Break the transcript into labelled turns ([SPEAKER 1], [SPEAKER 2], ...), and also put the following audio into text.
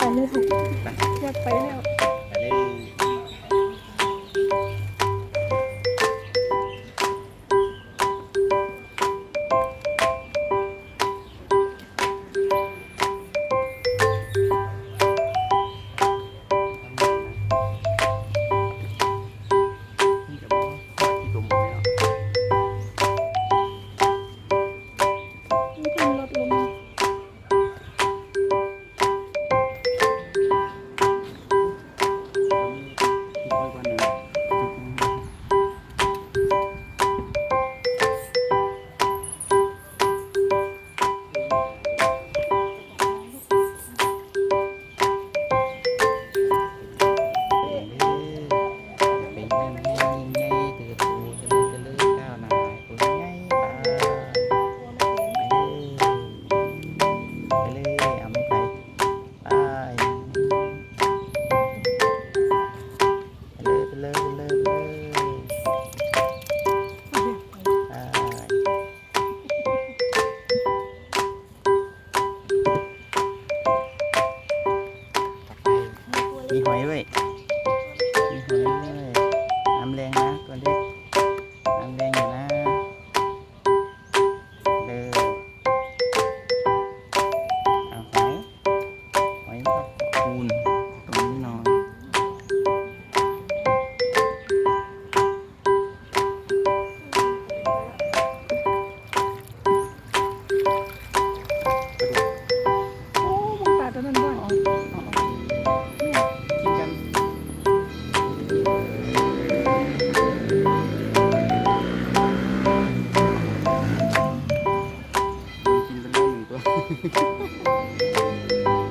[SPEAKER 1] ไปเลยเลือกไปแล้ว
[SPEAKER 2] มีหอยด้วยมีหอยด้วย すいません。